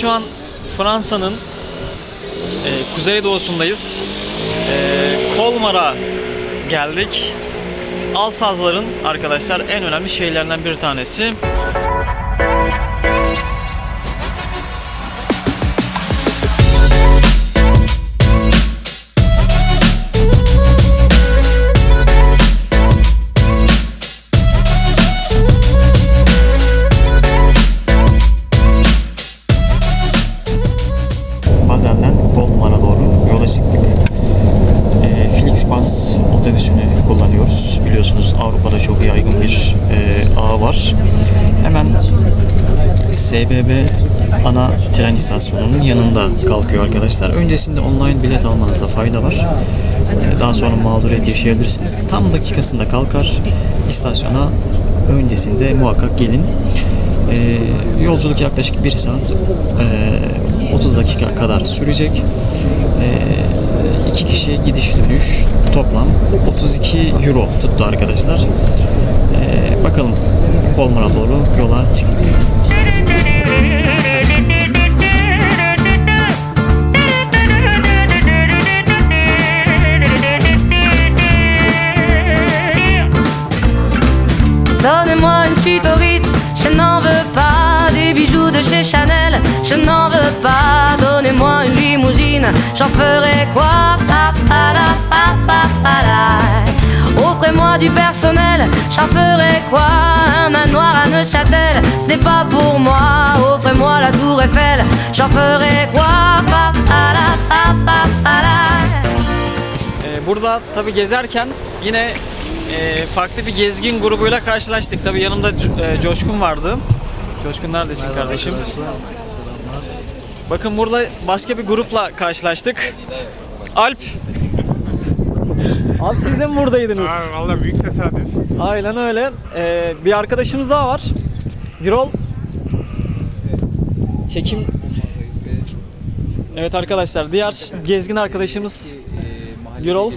şu an Fransa'nın e, kuzeydoğusundayız. E, Kolmar'a geldik. Alsazların arkadaşlar en önemli şeylerinden bir tanesi. Avrupa'da çok yaygın bir e, ağ var. Hemen SBB ana tren istasyonunun yanında kalkıyor arkadaşlar. Öncesinde online bilet almanızda fayda var. E, daha sonra mağduriyet yaşayabilirsiniz. Tam dakikasında kalkar istasyona öncesinde muhakkak gelin. E, yolculuk yaklaşık 1 saat e, 30 dakika kadar sürecek. E, iki kişi gidiş dönüş toplam 32 euro tuttu arkadaşlar. E, bakalım Kolmar'a doğru yola çıktık. Donnez-moi une suite au Ritz, je n'en veux pas des bijoux de chez Chanel, je n'en veux pas. Limousine, j'en ferai quoi Pa, pa, la, pa, pa, pa, la. Offrez-moi du personnel, j'en ferai quoi Un manoir à Neuchâtel, ce n'est pas pour moi. Offrez-moi la tour Eiffel, j'en ferai quoi Pa, pa, la, pa, pa, pa, la. Ee, Burada tabi gezerken yine e, farklı bir gezgin grubuyla karşılaştık. Tabi yanımda e, Coşkun vardı. Coşkun neredesin kardeşim? Bakın burada başka bir grupla karşılaştık. Alp. Abi siz de mi buradaydınız? Abi valla büyük tesadüf. Aynen öyle. Ee, bir arkadaşımız daha var. Birol. Çekim. Evet arkadaşlar diğer gezgin arkadaşımız Birol.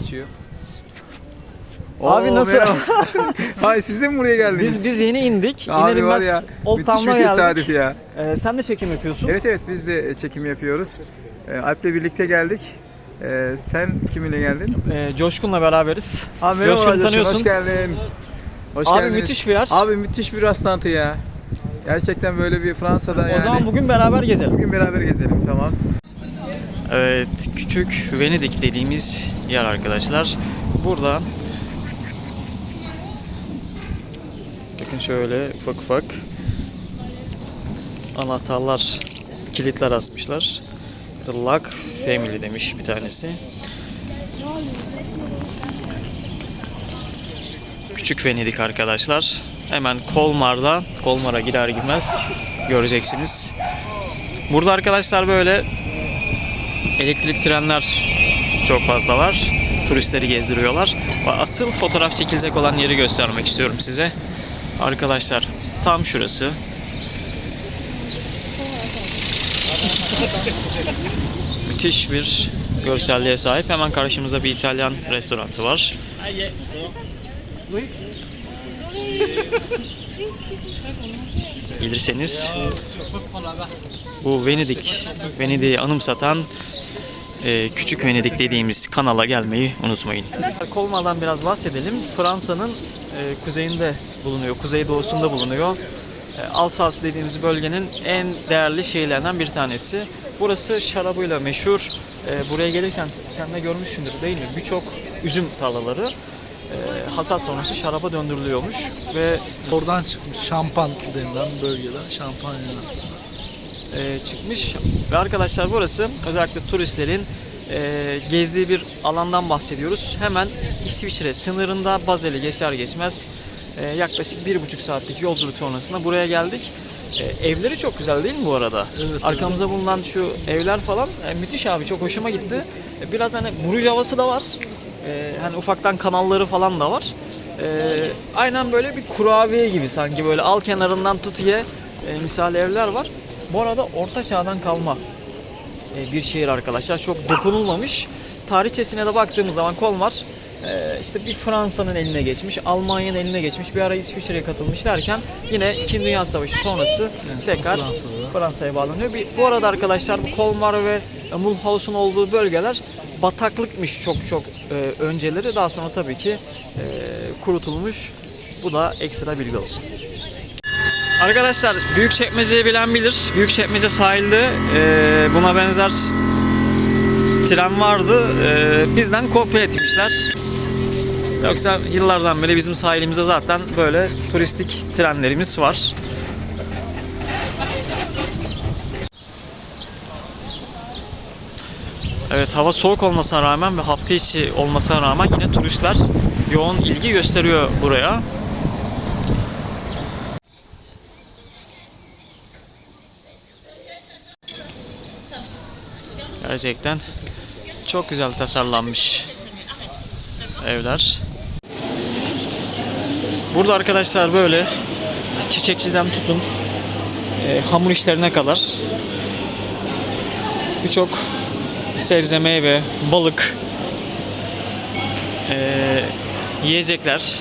Abi nasıl? Ay siz de mi buraya geldiniz? biz biz yeni indik. Abi İner var ya Old müthiş Town'a bir tesadüf geldik. ya. Ee, sen de çekim yapıyorsun. Evet evet biz de çekim yapıyoruz. Ee, Alp'le birlikte geldik. Ee, sen kiminle geldin? Ee, Coşkun'la beraberiz. Abi merhaba Coşkun'u Coşkun, tanıyorsun. Hoş geldin. Hoş Abi geldiniz. müthiş bir yer. Abi müthiş bir rastlantı ya. Gerçekten böyle bir Fransa'da yani. O zaman bugün beraber gezelim. bugün beraber gezelim tamam. Evet, küçük Venedik dediğimiz yer arkadaşlar. Burada şöyle ufak ufak anahtarlar, kilitler asmışlar. The Lock Family demiş bir tanesi. Küçük Venedik arkadaşlar. Hemen Kolmar'da, Kolmar'a girer girmez göreceksiniz. Burada arkadaşlar böyle elektrik trenler çok fazla var. Turistleri gezdiriyorlar. Asıl fotoğraf çekilecek olan yeri göstermek istiyorum size. Arkadaşlar tam şurası. Müthiş bir görselliğe sahip. Hemen karşımızda bir İtalyan restoranı var. Gelirseniz bu Venedik, Venedik'i anımsatan e, Küçük Venedik dediğimiz kanala gelmeyi unutmayın. Kolma'dan biraz bahsedelim. Fransa'nın e, kuzeyinde bulunuyor, kuzeydoğusunda bulunuyor. E, Alsas dediğimiz bölgenin en değerli şeylerinden bir tanesi. Burası şarabıyla meşhur. E, buraya gelirken sen de görmüşsündür değil mi? Birçok üzüm tarlaları e, hasat sonrası şaraba döndürülüyormuş ve Oradan çıkmış şampan denilen bölgeden şampanya. e, çıkmış. Ve arkadaşlar burası özellikle turistlerin e, gezdiği bir alandan bahsediyoruz. Hemen İsviçre sınırında Basel'i geçer geçmez yaklaşık bir buçuk saatlik yolculuk sonrasında buraya geldik. E, evleri çok güzel değil mi bu arada? Evet, Arkamızda bulunan şu evler falan e, müthiş abi çok hoşuma gitti. E, biraz hani Bruges havası da var. E, hani ufaktan kanalları falan da var. E, aynen böyle bir kurabiye gibi sanki böyle al kenarından tut ye e, misal evler var. Bu arada orta çağdan kalma e, bir şehir arkadaşlar. Çok dokunulmamış. Tarihçesine de baktığımız zaman Kolmar işte bir Fransa'nın eline geçmiş, Almanya'nın eline geçmiş, bir ara İsviçre'ye katılmış derken yine 2. Dünya Savaşı sonrası son tekrar. Fransa'ya bağlanıyor. Bir, bu arada arkadaşlar bu Kolmar ve Mulhouse'un olduğu bölgeler bataklıkmış çok çok e, önceleri. Daha sonra tabii ki e, kurutulmuş. Bu da ekstra bilgi olsun. Arkadaşlar Büyükçekmece'yi bilen bilir. Büyükçekmece sahilde e, buna benzer tren vardı. E, bizden kopya etmişler. Yoksa yıllardan beri bizim sahilimizde zaten böyle turistik trenlerimiz var. Evet hava soğuk olmasına rağmen ve hafta içi olmasına rağmen yine turistler yoğun ilgi gösteriyor buraya. Gerçekten çok güzel tasarlanmış evler. Burada arkadaşlar böyle çiçekçiden tutun e, hamur işlerine kadar birçok sebze, meyve, balık, e, yiyecekler.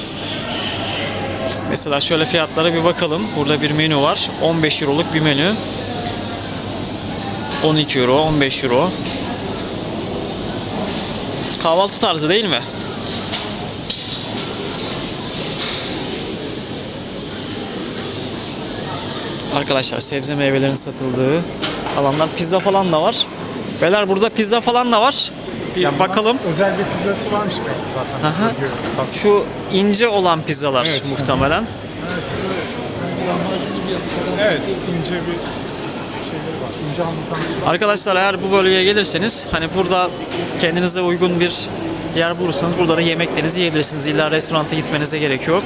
Mesela şöyle fiyatlara bir bakalım. Burada bir menü var. 15 euroluk bir menü. 12 euro, 15 euro. Kahvaltı tarzı değil mi? Arkadaşlar sebze meyvelerin satıldığı alanlar pizza falan da var. Beyler burada pizza falan da var. Ya bakalım. Özel bir pizzası varmış belki zaten. Aha. Görüyorum. Tas- Şu ince olan pizzalar Evet. muhtemelen. Evet, ince bir var. İnce Arkadaşlar eğer bu bölgeye gelirseniz hani burada kendinize uygun bir yer bulursanız burada da yemeklerinizi yiyebilirsiniz. İlla restoranta gitmenize gerek yok.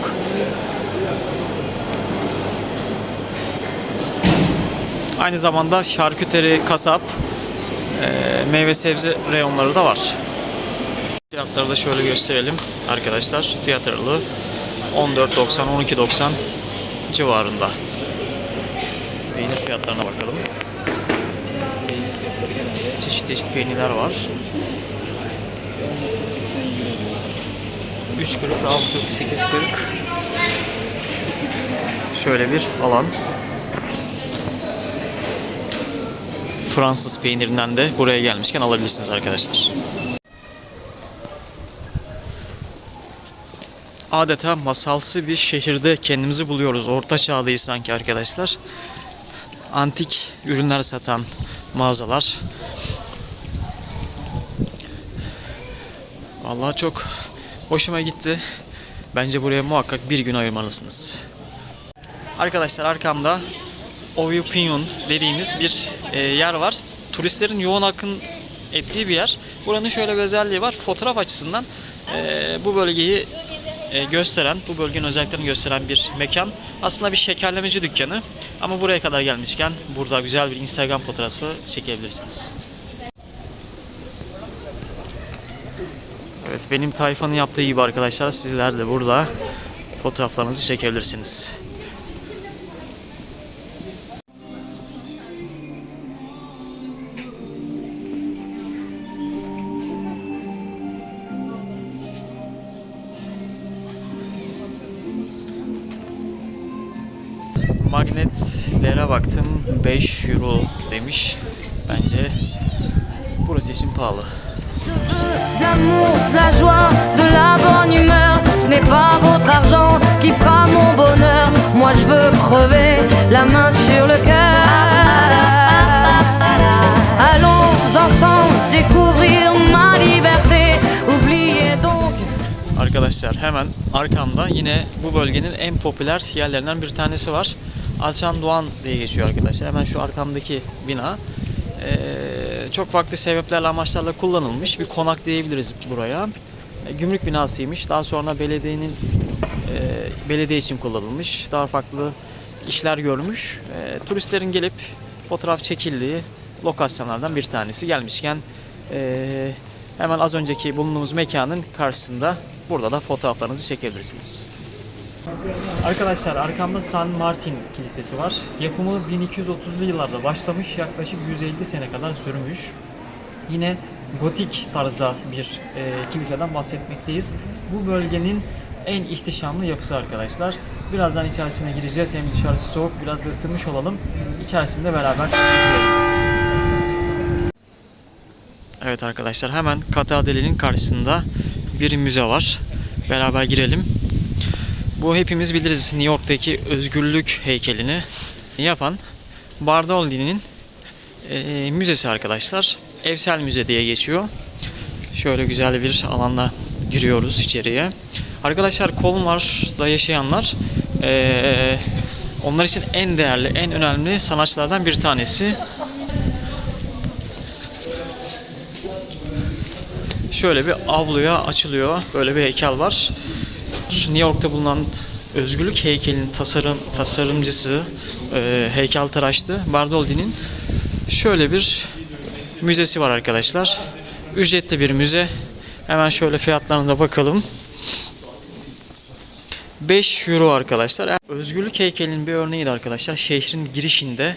Aynı zamanda şarküteri, kasap, eee, meyve sebze reyonları da var. Fiyatları da şöyle gösterelim arkadaşlar. Fiyat aralığı 14.90 12.90 civarında. Peynir fiyatlarına bakalım. Çeşit çeşit peynirler var. 3.40, 6.40, 8.40 Şöyle bir alan. Fransız peynirinden de buraya gelmişken alabilirsiniz arkadaşlar. Adeta masalsı bir şehirde kendimizi buluyoruz. Orta çağdayız sanki arkadaşlar. Antik ürünler satan mağazalar. Vallahi çok hoşuma gitti. Bence buraya muhakkak bir gün ayırmalısınız. Arkadaşlar arkamda Ovipion dediğimiz bir e, yer var. Turistlerin yoğun akın ettiği bir yer. Buranın şöyle bir özelliği var. Fotoğraf açısından e, bu bölgeyi e, gösteren, bu bölgenin özelliklerini gösteren bir mekan. Aslında bir şekerlemeci dükkanı. Ama buraya kadar gelmişken burada güzel bir Instagram fotoğrafı çekebilirsiniz. Evet benim tayfanın yaptığı gibi arkadaşlar sizler de burada fotoğraflarınızı çekebilirsiniz. Magnetlere baktım 5 euro demiş. Bence burası için pahalı. Je veux de l'amour, de la joie, de la bonne humeur. Ce n'est pas votre argent qui fera mon bonheur. Moi je veux crever la main sur le cœur. Allons ensemble découvrir Arkadaşlar hemen arkamda yine bu bölgenin en popüler yerlerinden bir tanesi var. Alşan Doğan diye geçiyor arkadaşlar. Hemen şu arkamdaki bina. Ee, çok farklı sebeplerle amaçlarla kullanılmış bir konak diyebiliriz buraya. E, gümrük binasıymış. Daha sonra belediyenin e, belediye için kullanılmış. Daha farklı işler görmüş. E, turistlerin gelip fotoğraf çekildiği lokasyonlardan bir tanesi. Gelmişken e, hemen az önceki bulunduğumuz mekanın karşısında burada da fotoğraflarınızı çekebilirsiniz. Arkadaşlar arkamda San Martin Kilisesi var. Yapımı 1230'lu yıllarda başlamış, yaklaşık 150 sene kadar sürmüş. Yine gotik tarzda bir e, kiliseden bahsetmekteyiz. Bu bölgenin en ihtişamlı yapısı arkadaşlar. Birazdan içerisine gireceğiz. Hem dışarısı soğuk biraz da ısınmış olalım. İçerisinde beraber izleyelim. Evet arkadaşlar hemen katedralin karşısında bir müze var. Beraber girelim. Bu hepimiz biliriz New York'taki özgürlük heykelini yapan Bardolini'nin e, müzesi arkadaşlar. Evsel müze diye geçiyor. Şöyle güzel bir alanda giriyoruz içeriye. Arkadaşlar Kolmar'da yaşayanlar e, onlar için en değerli, en önemli sanatçılardan bir tanesi. Şöyle bir avluya açılıyor. Böyle bir heykel var. New York'ta bulunan Özgürlük heykelinin tasarım tasarımcısı e, heykeltıraştı Bardolini'nin şöyle bir müzesi var arkadaşlar. Ücretli bir müze. Hemen şöyle fiyatlarına da bakalım. 5 euro arkadaşlar. Özgürlük heykelinin bir örneği de arkadaşlar. Şehrin girişinde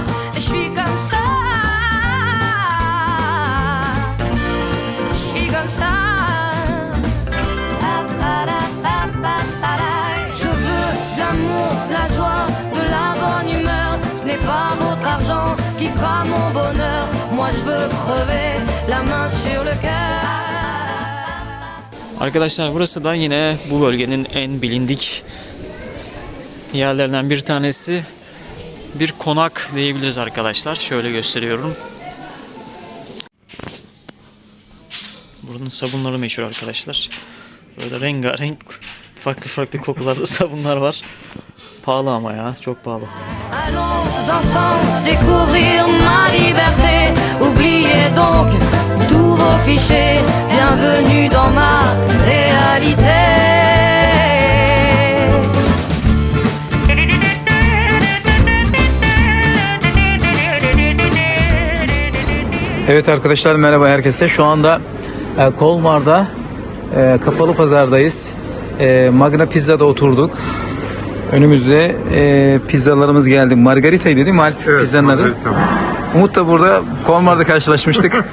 pas votre argent qui fera mon bonheur. Moi je veux crever la main sur le cœur. Arkadaşlar burası da yine bu bölgenin en bilindik yerlerinden bir tanesi. Bir konak diyebiliriz arkadaşlar. Şöyle gösteriyorum. Buranın sabunları meşhur arkadaşlar. Böyle rengarenk farklı farklı kokularda sabunlar var. Pahalı ama ya çok pahalı. Allons ensemble découvrir ma liberté. Oubliez donc tous vos clichés. Bienvenue dans ma réalité. Evet arkadaşlar merhaba herkese. Şu anda e, Kolmar'da e, kapalı pazardayız. E, Magna Pizza'da oturduk. Önümüzde e, pizzalarımız geldi. Margarita'ydı değil mi Alp? Pizzanın adı. Umut da burada Kolmar'da karşılaşmıştık.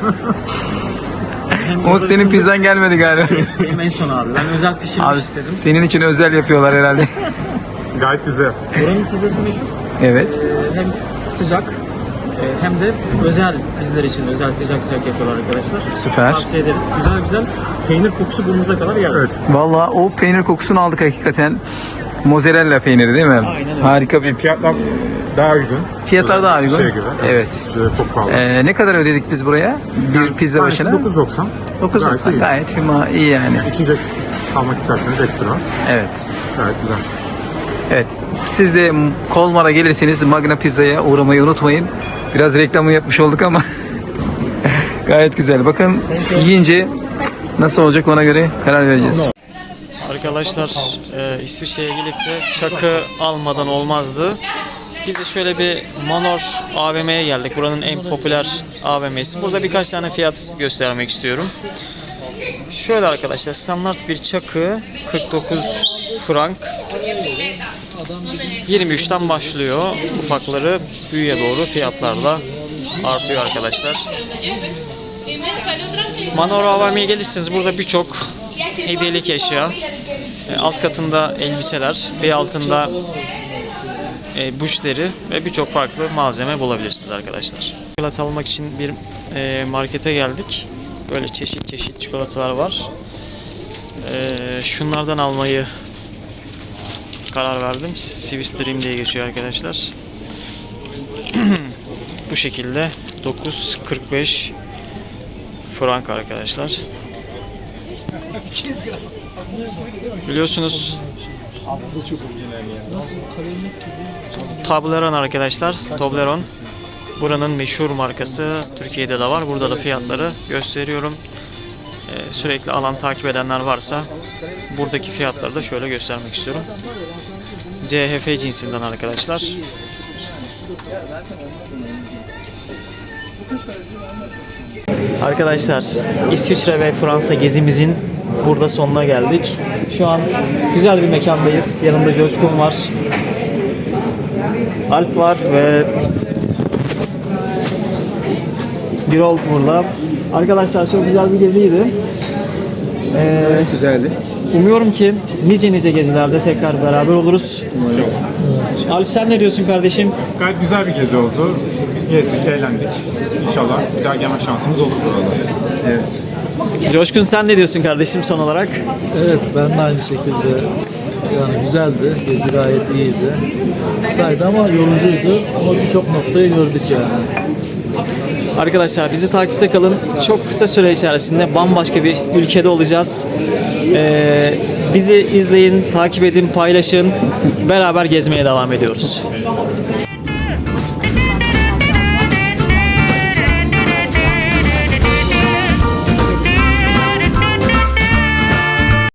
Umut senin pizzan gelmedi galiba. Benim en son abi. Ben özel pişirmiş Abi senin için özel yapıyorlar herhalde. Gayet güzel. Buranın pizzası meşhur. evet. Hem sıcak e, hem de özel bizler için özel sıcak sıcak yapıyorlar arkadaşlar. Süper. Tavsiye ederiz. Güzel güzel peynir kokusu burnumuza kadar geldi. Evet. Vallahi o peynir kokusunu aldık hakikaten. Mozzarella peyniri değil mi? Aynen öyle. Harika bir Fiyatlar daha uygun. Fiyatlar daha uygun. Şeye göre. Evet. Size çok pahalı. Ee, ne kadar ödedik biz buraya? Bir pizza Tanesi başına? 9.90. 9.90 iyi. gayet iyi yani. İçecek almak isterseniz ekstra. Evet. Gayet güzel. Evet. Siz de Kolmar'a gelirseniz Magna Pizza'ya uğramayı unutmayın. Biraz reklamı yapmış olduk ama gayet güzel. Bakın yiyince nasıl olacak ona göre karar vereceğiz. Arkadaşlar e, İsviçre'ye gelip de çakı almadan olmazdı. Biz de şöyle bir Manor AVM'ye geldik. Buranın en popüler AVM'si. Burada birkaç tane fiyat göstermek istiyorum. Şöyle arkadaşlar standart bir çakı 49 frank 23'ten başlıyor. Ufakları büyüye doğru fiyatlarla artıyor arkadaşlar. Manor AVM'ye gelirseniz burada birçok hediyelik eşya. Alt katında elbiseler, bir altında e, buşleri ve birçok farklı malzeme bulabilirsiniz arkadaşlar. Çikolata almak için bir e, markete geldik. Böyle çeşit çeşit çikolatalar var. E, şunlardan almayı karar verdim. Swiss Dream diye geçiyor arkadaşlar. Bu şekilde 9.45 frank arkadaşlar. Biliyorsunuz Toblerone arkadaşlar. Toblerone buranın meşhur markası. Türkiye'de de var. Burada da fiyatları gösteriyorum. e, sürekli alan takip edenler varsa buradaki fiyatları da şöyle göstermek istiyorum. CHF cinsinden arkadaşlar. Arkadaşlar İsviçre ve Fransa gezimizin burada sonuna geldik. Şu an güzel bir mekandayız. Yanımda Coşkun var. Alp var ve Birol burada. Arkadaşlar çok güzel bir geziydi. Ee, Güzeldi. umuyorum ki nice nice gezilerde tekrar beraber oluruz. Alp sen ne diyorsun kardeşim? Gayet güzel bir gezi oldu. Gezdik, eğlendik. İnşallah bir daha gelme şansımız olur buralara. Evet. Coşkun sen ne diyorsun kardeşim son olarak? Evet ben de aynı şekilde yani güzeldi. Gezi gayet iyiydi. Kısaydı ama yorucuydu. Ama birçok noktayı gördük yani. Arkadaşlar bizi takipte kalın. Çok kısa süre içerisinde bambaşka bir ülkede olacağız. Ee, bizi izleyin, takip edin, paylaşın. Beraber gezmeye devam ediyoruz.